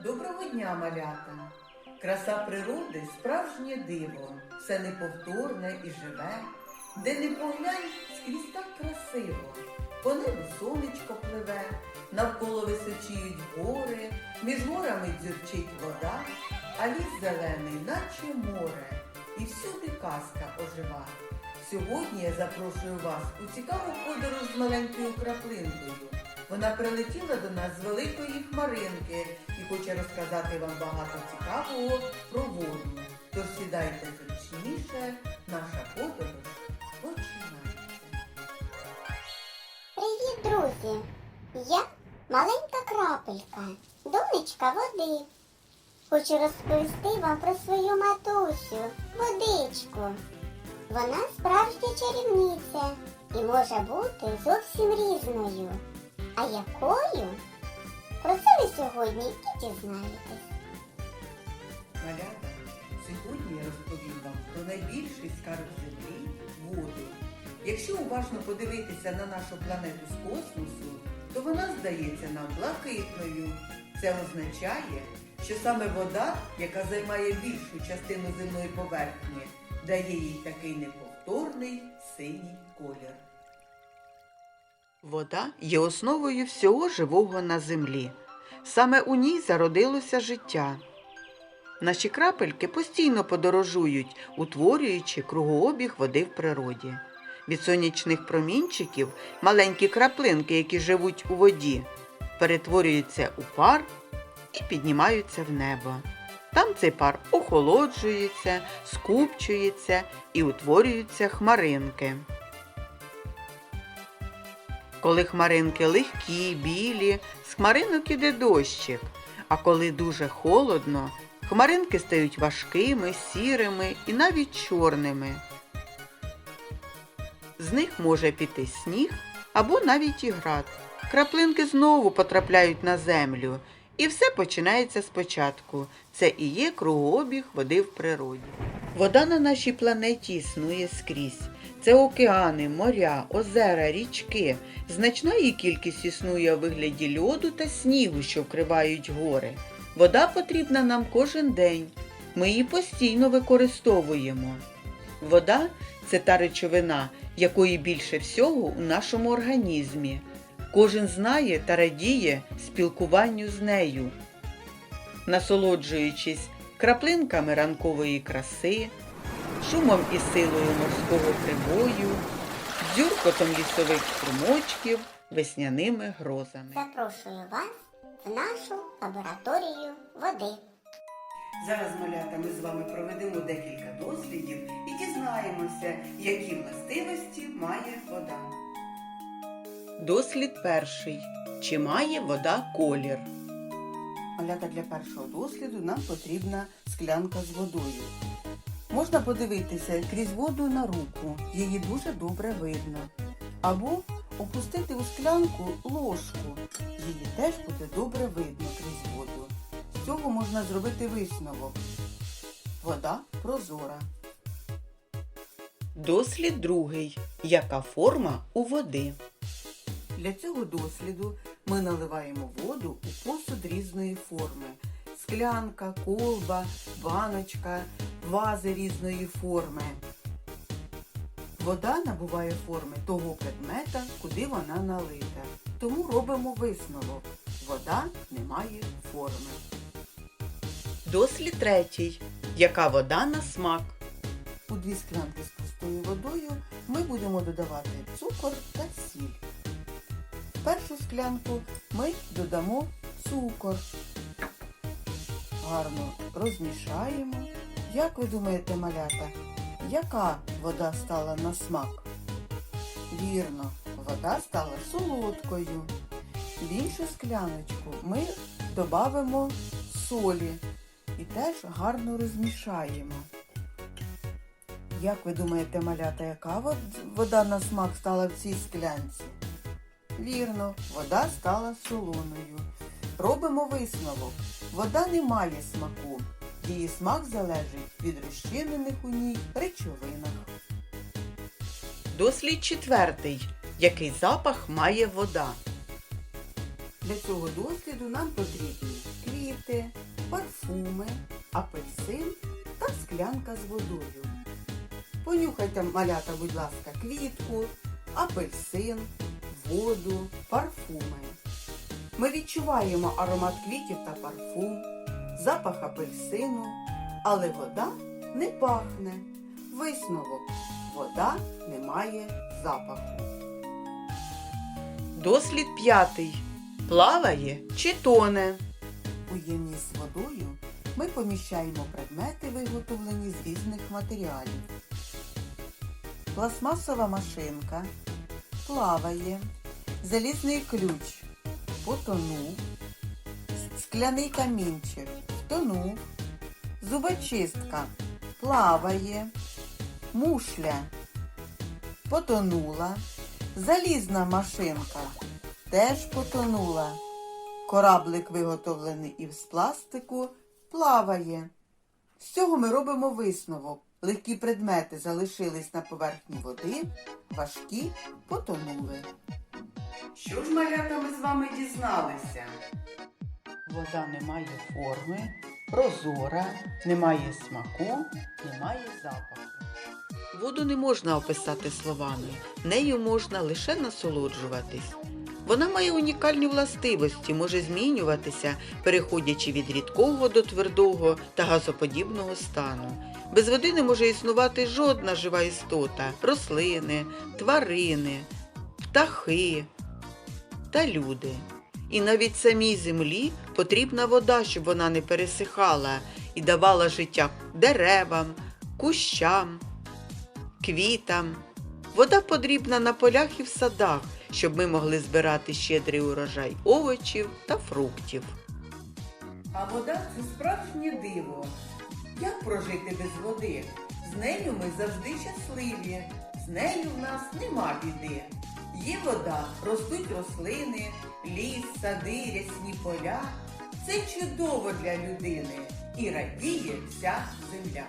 Доброго дня, малята! Краса природи справжнє диво, все неповторне і живе, де не поглянь скрізь так красиво, по небу сонечко пливе, навколо височіють гори, між горами дзюрчить вода, а ліс зелений, наче море, і всюди казка ожива. Сьогодні я запрошую вас у цікаву подорож з маленькою краплинкою. Вона прилетіла до нас з великої хмаринки і хоче розказати вам багато цікавого про воду. Тож сідайте зручніше, наша подорож починається. Привіт, друзі! Я маленька крапелька, донечка води. Хочу розповісти вам про свою матусю, водичку. Вона справжня чарівниця і може бути зовсім різною. А якою? Про це ви сьогодні і дізнаєтесь. Малята, сьогодні я розповім вам про найбільший скарб землі воду. Якщо уважно подивитися на нашу планету з космосу, то вона здається нам блакитною. Це означає, що саме вода, яка займає більшу частину земної поверхні, дає їй такий неповторний синій колір. Вода є основою всього живого на землі. Саме у ній зародилося життя. Наші крапельки постійно подорожують, утворюючи кругообіг води в природі. Від сонячних промінчиків маленькі краплинки, які живуть у воді, перетворюються у пар і піднімаються в небо. Там цей пар охолоджується, скупчується і утворюються хмаринки. Коли хмаринки легкі, білі, з хмаринок іде дощик, а коли дуже холодно, хмаринки стають важкими, сірими і навіть чорними. З них може піти сніг або навіть і град. Краплинки знову потрапляють на землю, і все починається спочатку. Це і є кругообіг води в природі. Вода на нашій планеті існує скрізь. Це океани, моря, озера, річки. Значна її кількість існує у вигляді льоду та снігу, що вкривають гори. Вода потрібна нам кожен день. Ми її постійно використовуємо. Вода це та речовина, якої більше всього у нашому організмі. Кожен знає та радіє спілкуванню з нею, насолоджуючись краплинками ранкової краси, шумом і силою морського прибою, дзюркотом лісових струмочків, весняними грозами. Запрошую вас в нашу лабораторію води. Зараз, малята, ми з вами проведемо декілька дослідів і дізнаємося, які властивості має вода. Дослід перший. Чи має вода колір? Малята для першого досліду нам потрібна склянка з водою. Можна подивитися крізь воду на руку, її дуже добре видно. Або опустити у склянку ложку, її теж буде добре видно крізь воду. З цього можна зробити висновок. Вода прозора. Дослід другий. Яка форма у води? Для цього досліду ми наливаємо воду у посуд різної форми. Склянка, колба, баночка, вази різної форми. Вода набуває форми того предмета, куди вона налита. Тому робимо висновок. Вода не має форми. Дослід третій. Яка вода на смак? У дві склянки з пустою водою ми будемо додавати цукор та склянку ми додамо цукор. Гарно розмішаємо. Як ви думаєте, малята, яка вода стала на смак? Вірно, вода стала солодкою. В іншу скляночку ми додамо солі і теж гарно розмішаємо. Як ви думаєте, малята, яка вода на смак стала в цій склянці? Вірно, вода стала солоною. Робимо висновок. Вода не має смаку. Її смак залежить від розчинених у ній речовинах. Дослід четвертий. Який запах має вода? Для цього досліду нам потрібні квіти, парфуми, апельсин та склянка з водою. Понюхайте, малята, будь ласка, квітку, апельсин, воду, парфуми. Ми відчуваємо аромат квітів та парфум, запах апельсину, але вода не пахне. Висновок. Вода не має запаху. Дослід п'ятий. Плаває чи тоне? У ємність з водою ми поміщаємо предмети, виготовлені з різних матеріалів. Пластмасова машинка плаває, залізний ключ потонув, скляний камінчик втонув, зубочистка плаває, мушля потонула, залізна машинка теж потонула. Кораблик, виготовлений із пластику, плаває. З цього ми робимо висновок. Легкі предмети залишились на поверхні води, важкі потонули. Що ж, малята, ми з вами дізналися? Вода не має форми, прозора, не має смаку, не має запаху. Воду не можна описати словами, нею можна лише насолоджуватись. Вона має унікальні властивості, може змінюватися, переходячи від рідкого до твердого та газоподібного стану. Без води не може існувати жодна жива істота, рослини, тварини, птахи та люди. І навіть самій землі потрібна вода, щоб вона не пересихала і давала життя деревам, кущам, квітам. Вода потрібна на полях і в садах, щоб ми могли збирати щедрий урожай овочів та фруктів. А вода це справжнє диво. Як прожити без води? З нею ми завжди щасливі, з нею в нас нема біди. Є вода, ростуть рослини, ліс, сади, рясні поля. Це чудово для людини і радіє вся земля.